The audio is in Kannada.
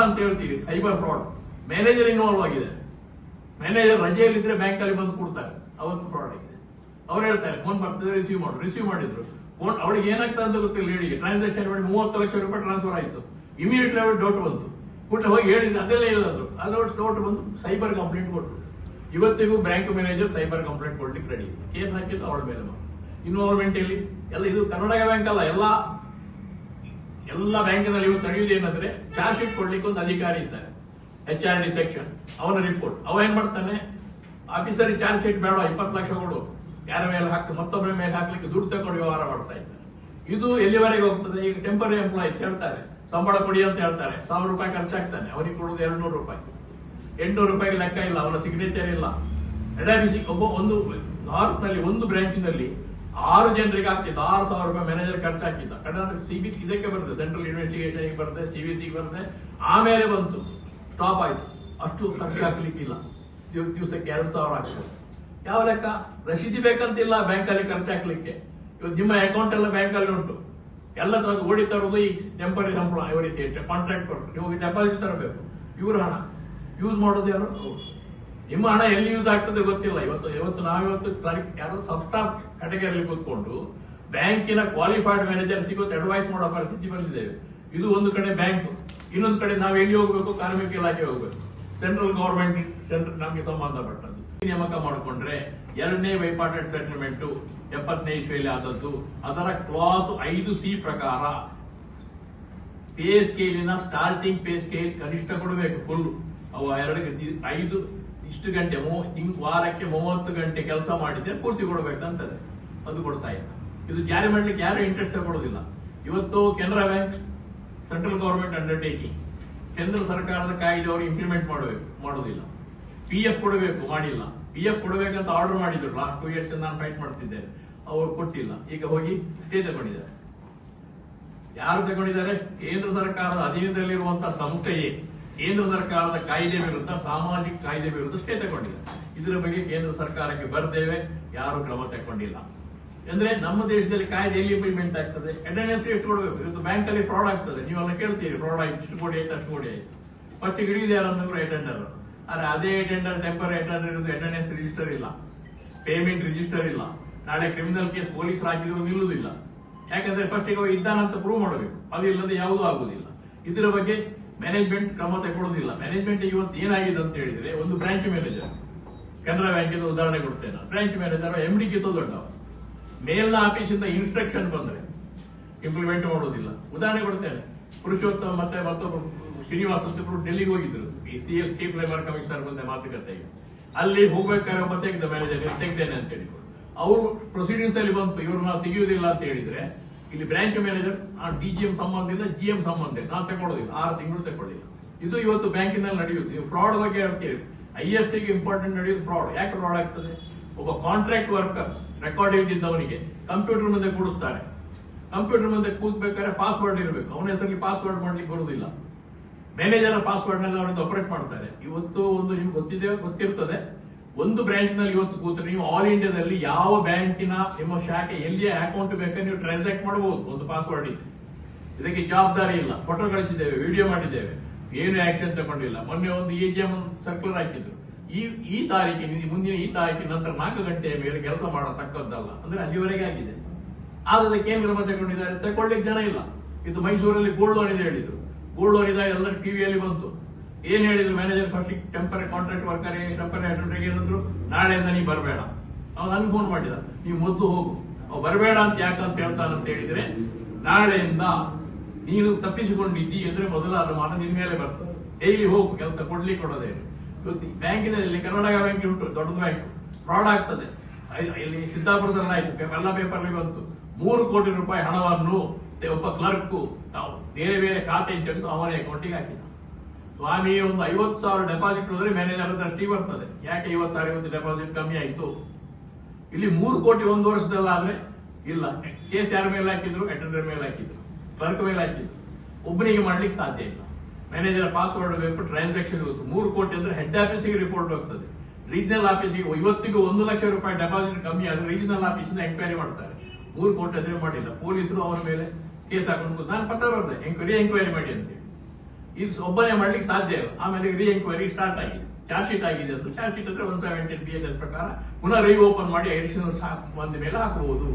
ಅಂತ ಹೇಳ್ತೀವಿ, ಸೈಬರ್ ಫ್ರಾಡ್. ಮ್ಯಾನೇಜರ್ ಇನ್ವಾಲ್ವ್ ಆಗಿದೆ. ಮ್ಯಾನೇಜರ್ ರಜೆಯಲ್ಲಿದ್ರೆ ಬ್ಯಾಂಕ್ ಅಲ್ಲಿ ಬಂದು ಕೊಡ್ತಾರೆ. ಅವತ್ತು ಫ್ರಾಡ್ ಆಗಿದೆ. ಅವ್ರು ಹೇಳ್ತಾರೆ, ಫೋನ್ ಬರ್ತದೆ ರಿಸೀವ್ ಮಾಡು. ರಿಸೀವ್ ಮಾಡಿದ್ರು. ಫೋನ್, ಅವಳಿಗೆ ಏನಾಗ್ತಾ ಅಂತ ಗೊತ್ತಿಲ್ಲ ಲೇಡಿಗೆ ಟ್ರಾನ್ಸಾಕ್ಷನ್ ಮಾಡಿ ಮೂವತ್ತು ಲಕ್ಷ ರೂಪಾಯಿ ಟ್ರಾನ್ಸ್ಫರ್ ಆಯ್ತು. ಇಮಿಡಿಯೇಟ್ಲಿ ಅವಳು ಡೌಟ್ ಬಂತು. ಕೂಡಲೇ ಹೋಗಿ ಹೇಳಿದ್ರು, ಅದೆಲ್ಲ ಇಲ್ಲದ್ರು ಅದ್ರ. ಡೌಟ್ ಬಂದು ಸೈಬರ್ ಕಂಪ್ಲೇಂಟ್ ಕೊಟ್ಟರು ಇವತ್ತಿಗೂ ಬ್ಯಾಂಕ್ ಮ್ಯಾನೇಜರ್ ಸೈಬರ್ ಕಂಪ್ಲೇಂಟ್ ಕೊಡ್ಲಿಕ್ಕೆ ರೆಡಿ ಕೇಸ್ ಹಾಕಿದ್ದು ಅವಳ ಮೇಲೆ ಇನ್ವಾಲ್ವ್ಮೆಂಟ್ ಇಲ್ಲಿ ಎಲ್ಲ? ಇದು ಕರ್ನಾಟಕ ಬ್ಯಾಂಕ್ ಅಲ್ಲ, ಎಲ್ಲ ಎಲ್ಲ ಬ್ಯಾಂಕಿನಲ್ಲಿ ಇವತ್ತು ನಡೆಯುವುದು ಏನಂದ್ರೆ ಚಾರ್ಜ್ ಶೀಟ್ ಕೊಡ್ಲಿಕ್ಕೆ ಒಂದು ಅಧಿಕಾರಿ ಇದ್ದಾರೆ. ಎಚ್ ಆರ್ ಡಿ ಸೆಕ್ಷನ್ ಅವನ ರಿಪೋರ್ಟ್ ಅವ ಏನ್ ಮಾಡ್ತಾನೆ? ಆಫೀಸರ್ ಚಾರ್ಜ್ ಶೀಟ್ ಬೇಡ, ಇಪ್ಪತ್ತು ಲಕ್ಷ ಕೊಡು. ಯಾರ ಮೇಲೆ ಹಾಕಿ ಮತ್ತೊಬ್ಬರ ಮೇಲೆ ಹಾಕ್ಲಿಕ್ಕೆ ದುಡ್ಡು ತಗೊಂಡು ವ್ಯವಹಾರ ಮಾಡ್ತಾ ಇದ್ದಾರೆ. ಇದು ಎಲ್ಲಿವರೆಗೆ ಹೋಗ್ತದೆ? ಈಗ ಟೆಂಪರರಿ ಎಂಪ್ಲಾಯೀಸ್ ಹೇಳ್ತಾರೆ. ಸಂಬಳ ಕೊಡಿ ಅಂತ ಹೇಳ್ತಾರೆ. ಸಾವಿರ ರೂಪಾಯಿ ಖರ್ಚಾಗ್ತಾನೆ. ಅವನಿಗೆ ಕೊಡುವುದು ಎರಡು ನೂರು ರೂಪಾಯಿ. ಎಂಟುನೂರು ರೂಪಾಯಿಗೆ ಲೆಕ್ಕ ಇಲ್ಲ. ಅವನ ಸಿಗ್ನೇಚರ್ ಇಲ್ಲ. ಎಡಬಿಸಿ ಒಬ್ಬ ಒಂದು ನಾರ್ತ್ನಲ್ಲಿ ಒಂದು ಬ್ರಾಂಚಿನಲ್ಲಿ ಆರು ಜನರಿಗೆ ಆಗ್ತಿತ್ತು ಆರು ಸಾವಿರ ರೂಪಾಯಿ ಮ್ಯಾನೇಜರ್ ಖರ್ಚಾಕಿದ್ದ ಸಿ ಸಿಬಿ ಇದಕ್ಕೆ ಬರ್ತದೆ ಸೆಂಟ್ರಲ್ ಇನ್ವೆಸ್ಟಿಗೇಷನ್ ಬರ್ತದೆ ಸಿಗೆ ಬರ್ತದೆ. ಆಮೇಲೆ ಬಂತು ಸ್ಟಾಪ್ ಆಯ್ತು. ಅಷ್ಟು ಖರ್ಚು ಹಾಕ್ಲಿಕ್ಕಿಲ್ಲ ದಿವ್- ದಿವಸಕ್ಕೆ ಎರಡು ಸಾವಿರ ಆಗ್ತದೆ. ಯಾವ ಲೆಕ್ಕ? ರಸೀದಿ ಬೇಕಂತಿಲ್ಲ ಬ್ಯಾಂಕ್ ಅಲ್ಲಿ ಖರ್ಚು ಹಾಕ್ಲಿಕ್ಕೆ ಇವತ್ತು ನಿಮ್ಮ ಅಕೌಂಟ್ ಎಲ್ಲ ಬ್ಯಾಂಕ್ ಅಲ್ಲಿ ಉಂಟು. ಎಲ್ಲ ತರದ್ದು ಓಡಿ ತರೋದು ಈ ಟೆಂಪರಿ ಸಂಬಳ ಇವರಿಗೆ ಕಾಂಟ್ರಾಕ್ಟ್ ಕೊಟ್ಟು. ನೀವು ಡೆಪಾಸಿಟ್ ತರಬೇಕು. ಇವ್ರ ಹಣ. ಯೂಸ್ ಮಾಡೋದು ಯಾರು. ನಿಮ್ಮ ಹಣ ಎಲ್ಲಿ ಯೂಸ್ ಆಗ್ತದೆ ಗೊತ್ತಿಲ್ಲ. ಇವತ್ತು ಇವತ್ತು ನಾವಿವತ್ತು ಯಾರೋ ಸಬ್ ಸ್ಟಾಫ್ ಕ್ಯಾಟಗರಿಯಲ್ಲಿ ಕೂತ್ಕೊಂಡು ಬ್ಯಾಂಕಿನ ಕ್ವಾಲಿಫೈಡ್ ಮ್ಯಾನೇಜರ್ ಸಿಗುತ್ತೆ ಅಡ್ವೈಸ್ ಮಾಡೋ ಪರಿಸ್ಥಿತಿ ಬಂದಿದ್ದೇವೆ. ಇದು ಒಂದು ಕಡೆ ಬ್ಯಾಂಕ್, ಇನ್ನೊಂದು ಕಡೆ ನಾವು ಎಲ್ಲಿ ಹೋಗಬೇಕು? ಕಾರ್ಮಿಕ ಇಲಾಖೆ ಹೋಗಬೇಕು. ಸೆಂಟ್ರಲ್ ಗೌರ್ಮೆಂಟ್ ಸೆಂಟ್ರಲ್ ನಮಗೆ ಸಂಬಂಧಪಟ್ಟದ್ದು. ನೇಮಕ ಮಾಡಿಕೊಂಡ್ರೆ ಎರಡನೇ ವೈಪಾರ್ಟೆಡ್ ಸೆಟಲ್ಮೆಂಟ್ ಎಪ್ಪತ್ತನೇ ಇಸ್ವಿಯಲ್ಲಿ ಆದದ್ದು. ಅದರ ಕ್ಲಾಸ್ ಐದು ಸಿ ಪ್ರಕಾರ ಪೇ ಸ್ಕೇಲಿನ ಸ್ಟಾರ್ಟಿಂಗ್ ಪೇ ಸ್ಕೇಲ್ ಕನಿಷ್ಠ ಕೊಡಬೇಕು ಫುಲ್ ಅವು ಎರಡು ಐದು ಇಷ್ಟು ಗಂಟೆ ತಿಂಗ್, ವಾರಕ್ಕೆ ಮೂವತ್ತು ಗಂಟೆ ಕೆಲಸ ಮಾಡಿದ್ರೆ ಪೂರ್ತಿ ಕೊಡಬೇಕಂತದೆ. ಅದು ಕೊಡ್ತಾ ಇಲ್ಲ. ಇದು ಜಾರಿ ಮಾಡ್ಲಿಕ್ಕೆ ಯಾರು ಇಂಟ್ರೆಸ್ಟ್ ತಗೊಳ್ಳೋದಿಲ್ಲ ಇವತ್ತು Canara bank central government undertaking ಕೇಂದ್ರ ಸರ್ಕಾರದ ಕಾಯ್ದೆ ಅವರು ಇಂಪ್ಲಿಮೆಂಟ್ ಮಾಡಬೇಕು ಮಾಡೋದಿಲ್ಲ. ಪಿ ಎಫ್ ಕೊಡಬೇಕು, ಮಾಡಿಲ್ಲ. ಪಿ ಎಫ್ ಕೊಡಬೇಕಂತ ಆರ್ಡರ್ ಮಾಡಿದ್ರು. ಲಾಸ್ಟ್ ಟೂ ಇಯರ್ಸ್ ನಾನು ಫೈಟ್ ಮಾಡ್ತಿದ್ದೆ ಅವರು ಕೊಟ್ಟಿಲ್ಲ. ಈಗ ಹೋಗಿ ಸ್ಟೇ ತಗೊಂಡಿದ್ದಾರೆ. ಯಾರು ತಗೊಂಡಿದ್ದಾರೆ? ಕೇಂದ್ರ ಸರ್ಕಾರದ ಅಧೀನದಲ್ಲಿರುವಂತಹ ಸಂಸ್ಥೆಯೇ. ಕೇಂದ್ರ ಸರ್ಕಾರದ ಕಾಯ್ದೆ ವಿರುದ್ಧ, ಸಾಮಾಜಿಕ ಕಾಯ್ದೆ ವಿರುದ್ಧ ಸ್ಟೇ ಇದರ ಬಗ್ಗೆ ಕೇಂದ್ರ ಸರ್ಕಾರಕ್ಕೆ ಬರ್ತೇವೆ ಯಾರು ಕ್ರಮ ತಗೊಂಡಿಲ್ಲ. ಅಂದ್ರೆ ನಮ್ಮ ದೇಶದಲ್ಲಿ ಕಾಯ್ದೆ ಎಲ್ಲಿ ಇಂಪ್ಲಿಮೆಂಟ್ ಆಗ್ತದೆ? ಅಟೆಂಡೆನ್ಸ್ ಎಷ್ಟು ಕೊಡಬೇಕು. ಇವತ್ತು ಬ್ಯಾಂಕ್ ಅಲ್ಲಿ ಫ್ರಾಡ್ ಆಗ್ತದೆ. ನೀವೆಲ್ಲ ಕೇಳ್ತೀರಿ ಫ್ರಾಡ್ ಆಯ್ತು, ಇಷ್ಟು ಕೊಡಿ ಆಯ್ತು, ಅಷ್ಟು ಕೊಡಿ ಆಯ್ತು. ಫಸ್ಟ್ ಹಿಡಿಯುದು ಯಾರನ್ನವರು ಅಟೆಂಡರ್ ಆದ್ರೆ ಅದೇ ಅಟೆಂಡರ್ ಟೆಂಪರ್ ಅಟೆಂಡರ್ ಇರೋದು ಅಟೆಂಡೆನ್ಸ್ ರಿಜಿಸ್ಟರ್ ಇಲ್ಲ. ಪೇಮೆಂಟ್ ರಿಜಿಸ್ಟರ್ ಇಲ್ಲ. ನಾಳೆ ಕ್ರಿಮಿನಲ್ ಕೇಸ್ ಪೊಲೀಸ್ ಹಾಕಿದ್ರು ನಿಲ್ಲುವುದಿಲ್ಲ. ಯಾಕಂದ್ರೆ ಫಸ್ಟ್ ಇದ್ದಾನಂತ ಪ್ರೂವ್ ಮಾಡಬೇಕು. ಅದು ಇಲ್ಲದೆ ಯಾವುದೂ ಆಗುದಿಲ್ಲ ಇದರ ಬಗ್ಗೆ ಮ್ಯಾನೇಜ್ಮೆಂಟ್ ಕ್ರಮ ತಗೊಳ್ಳೋದಿಲ್ಲ ಮ್ಯಾನೇಜ್ಮೆಂಟ್ ಇವತ್ತು ಏನಾಗಿದೆ ಅಂತ ಹೇಳಿದ್ರೆ ಒಂದು ಬ್ರಾಂಚ್ ಮ್ಯಾನೇಜರ್ ಕೆನರಾ ಬ್ಯಾಂಕಿನ ಉದಾಹರಣೆ ಕೊಡ್ತೇನೆ. ಬ್ರಾಂಚ್ ಮ್ಯಾನೇಜರ್ ಎಂ ಡಿ ಕಿತ್ತು ದೊಡ್ಡವ ಮೇಲ್ನ ಆಫೀಸಿಂದ ಇನ್ಸ್ಟ್ರಕ್ಷನ್ ಬಂದ್ರೆ ಇಂಪ್ಲಿಮೆಂಟ್ ಮಾಡೋದಿಲ್ಲ ಉದಾಹರಣೆ ಕೊಡ್ತೇನೆ. ಪುರುಷೋತ್ತಮ ಮತ್ತೆ ಮತ್ತೊಬ್ಬರು ಶ್ರೀನಿವಾಸ ಡೆಲ್ಲಿಗೆ ಹೋಗಿದ್ರು. ಈ C S chief labour commissioner ಬಂದೆ ಮಾತುಕತೆಗೆ. ಅಲ್ಲಿ ಹೋಗ್ಬೇಕಾದ್ರೆ ಮತ್ತೆ ಮ್ಯಾನೇಜರ್ ತೆಗ್ದೇನೆ ಅಂತ ಹೇಳಿ ಅವರು ಪ್ರೊಸೀಡಿಂಗ್ಸ್ ಅಲ್ಲಿ ಬಂತು. ಇವ್ರು ನಾವು ತೆಗೆಯುವುದಿಲ್ಲ ಅಂತ ಹೇಳಿದ್ರೆ ಇಲ್ಲಿ ಬ್ರಾಂಚ್ ಮ್ಯಾನೇಜರ್, ಆ ಡಿ ಜಿ ಎಂ ಸಂಬಂಧಿತ ಜಿ ಎಂ ಸಂಬಂಧ ನಾವು ತಗೊಳ್ಳೋದಿಲ್ಲ ಆರು ತಿಂಗಳು ತಗೊಳ್ಳಿಲ್ಲ. ಇದು ಇವತ್ತು ಬ್ಯಾಂಕಿನಲ್ಲಿ ನಡೆಯುವುದು ನೀವು ಫ್ರಾಡ್ ಬಗ್ಗೆ ಹೇಳ್ತೀರಿ ಹೈಯೆಸ್ಟ್ ಇಂಪಾರ್ಟೆಂಟ್ ನಡೆಯುವುದು ಫ್ರಾಡ್. ಯಾಕೆ ಫ್ರಾಡ್ ಆಗ್ತದೆ? ಒಬ್ಬ ಕಾಂಟ್ರಾಕ್ಟ್ ವರ್ಕರ್ ರೆಕಾರ್ಡ್ ಇದ್ದಿದ್ದವನಿಗೆ ಕಂಪ್ಯೂಟರ್ ಮುಂದೆ ಕೂಡಿಸ್ತಾರೆ. ಕಂಪ್ಯೂಟರ್ ಮುಂದೆ ಕೂತ್ಬೇಕಾದ್ರೆ ಪಾಸ್ವರ್ಡ್ ಇರಬೇಕು. ಅವನ ಹೆಸರಿಗೆ ಪಾಸ್ವರ್ಡ್ ಮಾಡ್ಲಿಕ್ಕೆ ಬರುವುದಿಲ್ಲ ಮ್ಯಾನೇಜರ್ ಪಾಸ್ವರ್ಡ್ನಲ್ಲಿ ಅವನಿಂದ ಆಪರೇಟ್ ಮಾಡ್ತಾರೆ. ಇವತ್ತು ಒಂದು ನಿಮ್ಗೆ ಗೊತ್ತಿದೆ ಗೊತ್ತಿರ್ತದೆ. ಒಂದು ಬ್ರಾಂಚ್ನಲ್ಲಿ ಇವತ್ತು ಕೂತ್ರೆ ನೀವು ಆಲ್ ಇಂಡಿಯಾದಲ್ಲಿ ಯಾವ ಬ್ಯಾಂಕಿನ ನಿಮ್ಮ ಶಾಖೆ ಎಲ್ಲಿಯ ಅಕೌಂಟ್ ಬೇಕಾದ್ರೆ ನೀವು ಟ್ರಾನ್ಸಾಕ್ಟ್ ಮಾಡಬಹುದು, ಒಂದು ಪಾಸ್ವರ್ಡ್ ಇದೆ. ಇದಕ್ಕೆ ಜವಾಬ್ದಾರಿ ಇಲ್ಲ. ಫೋಟೋ ಕಳಿಸಿದ್ದೇವೆ ವಿಡಿಯೋ ಮಾಡಿದ್ದೇವೆ. ಏನು ಆಕ್ಷನ್ ತಗೊಂಡಿಲ್ಲ. ಮೊನ್ನೆ ಒಂದು ಎ ಜಿ ಎಂ ಸರ್ಕ್ಯುಲರ್ ಹಾಕಿದ್ರು. ಈ ಈ ತಾರೀಕಿನ ಮುಂದಿನ ಈ ತಾರೀಕಿನ ನಂತರ ನಾಲ್ಕು ಗಂಟೆಯ ಮೇಲೆ ಕೆಲಸ ಮಾಡತಕ್ಕದ್ದಲ್ಲ ಅಂದ್ರೆ ಅಲ್ಲಿವರೆಗೆ ಆಗಿದೆ. ಆದ್ರೆ ಏನ್ ಕ್ರಮ ತಗೊಂಡಿದ್ದಾರೆ? ತಗೊಳ್ಳಿಕ್ಕೆ ಜನ ಇಲ್ಲ. ಇದು ಮೈಸೂರಲ್ಲಿ ಗೋಲ್ಡ್ ಲೋನ್ ಇದೆ ಹೇಳಿದ್ರು. ಗೋಲ್ಡ್ ಲೋನ್ ಇದೆ ಎಲ್ಲ ಟಿವಿಯಲ್ಲಿ ಬಂತು. ಏನ್ ಹೇಳಿದ್ರು manager first temporary contract worker temporary attender ಏನಂದ್ರು ನಾಳೆಯಿಂದ ನೀವು ಬರಬೇಡ. ಅವ್ನು ನನ್ಗೆ ಫೋನ್ ಮಾಡಿದ ನೀವು ಮೊದಲು ಹೋಗು. ಅವ್ ಬರಬೇಡ ಅಂತ ಯಾಕಂತ ಹೇಳ್ತಾನಂತ ಹೇಳಿದ್ರೆ, ನಾಳೆಯಿಂದ ನೀನು ತಪ್ಪಿಸಿಕೊಂಡಿದ್ದಿ ಅಂದ್ರೆ ಮೊದಲ ಅನುಮಾನ ನಿನ್ ಮೇಲೆ ಬರ್ತದೆ. ಡೈಲಿ ಹೋಗು, ಕೆಲಸ ಕೊಡ್ಲಿ ಕೊಡೋದೇ ಬ್ಯಾಂಕಿನಲ್ಲಿ ಕರ್ನಾಟಕ ಬ್ಯಾಂಕ್ ಉಂಟು ದೊಡ್ಡ ಬ್ಯಾಂಕ್ ಫ್ರಾಡ್ ಆಗ್ತದೆ ಇಲ್ಲಿ ಸಿದ್ದಾಪುರದಲ್ಲಿ ಆಯ್ತು ಎಲ್ಲ ಪೇಪರ್ ಬಂತು. ಮೂರು ಕೋಟಿ ರೂಪಾಯಿ ಹಣವನ್ನು ಒಬ್ಬ ಕ್ಲರ್ಕ್ ತಾವು ಬೇರೆ ಬೇರೆ ಖಾತೆ ತೆಗೆದು ಅವನ ಅಕೌಂಟಿಗೆ ಹಾಕಿದ. ಸ್ವಾಮಿ ಒಂದು ಐವತ್ತು ಸಾವಿರ ಡೆಪಾಸಿಟ್ ಹೋದ್ರೆ ಮ್ಯಾನೇಜರ್ ದೃಷ್ಟಿ ಬರ್ತದೆ. ಯಾಕೆ ಐವತ್ತು ಸಾವಿರ ಒಂದು ಡೆಪಾಸಿಟ್ ಕಮ್ಮಿ ಆಯಿತು? ಇಲ್ಲಿ ಮೂರು ಕೋಟಿ ಒಂದು ವರ್ಷದಲ್ಲಾದ್ರೆ ಇಲ್ಲ. ಕೇಸ್ ಯಾರ ಮೇಲೆ ಹಾಕಿದ್ರು? ಅಟೆಂಡರ್ ಮೇಲೆ ಹಾಕಿದ್ರು. ಕ್ಲರ್ಕ್ ಮೇಲೆ ಹಾಕಿದ್ರು. ಒಬ್ಬನಿಗೆ ಮಾಡ್ಲಿಕ್ಕೆ ಸಾಧ್ಯ ಇಲ್ಲ. ಮ್ಯಾನೇಜರ್ ಪಾಸ್ವರ್ಡ್ ಬೇಕು ಟ್ರಾನ್ಸಾಕ್ಷನ್ ಇವತ್ತು ಮೂರು ಕೋಟಿ ಅಂದ್ರೆ ಹೆಡ್ ಆಫೀಸಿಗೆ ರಿಪೋರ್ಟ್ ಹೋಗ್ತದೆ. ರೀಜನಲ್ ಆಫೀಸಿಗೆ ಇವತ್ತಿಗೂ ಒಂದು ಲಕ್ಷ ರೂಪಾಯಿ ಡೆಪಾಸಿಟ್ ಕಮ್ಮಿ ಆದ್ರೆ ರೀಜನಲ್ ಆಫೀಸಿಂದ ಎಂಕ್ವೈರಿ ಮಾಡ್ತಾರೆ. ಮೂರು ಕೋಟಿ ಅದೇ ಮಾಡಿಲ್ಲ. ಪೊಲೀಸರು ಅವರ ಮೇಲೆ ಕೇಸ್ ಹಾಕೊಂಡು ನಾನು ಪತ್ರ ಬರ್ತದೆ ಎಂಕ್ವೈರಿ ಎಂಕ್ವೈರಿ ಮಾಡಿ ಅಂತೇಳಿ ಇದು ಒಬ್ಬನೇ ಮಾಡ್ಲಿಕ್ಕೆ ಸಾಧ್ಯ ಇಲ್ಲ. ಆಮೇಲೆ ರೀ ಸ್ಟಾರ್ಟ್ ಆಗಿದೆ. ಚಾರ್ಜ್ ಶೀಟ್ ಆಗಿದೆ ಅದು. ಚಾರ್ಜ್ ಶೀಟ್ ಅಂದ್ರೆ ಒನ್ ಸೆವೆಂಟಿ ಪ್ರಕಾರ ಪುನಃ ರೀ ಓಪನ್ ಮಾಡಿ ಐದು ಬಂದ ಮೇಲೆ ಹಾಕಬಹುದು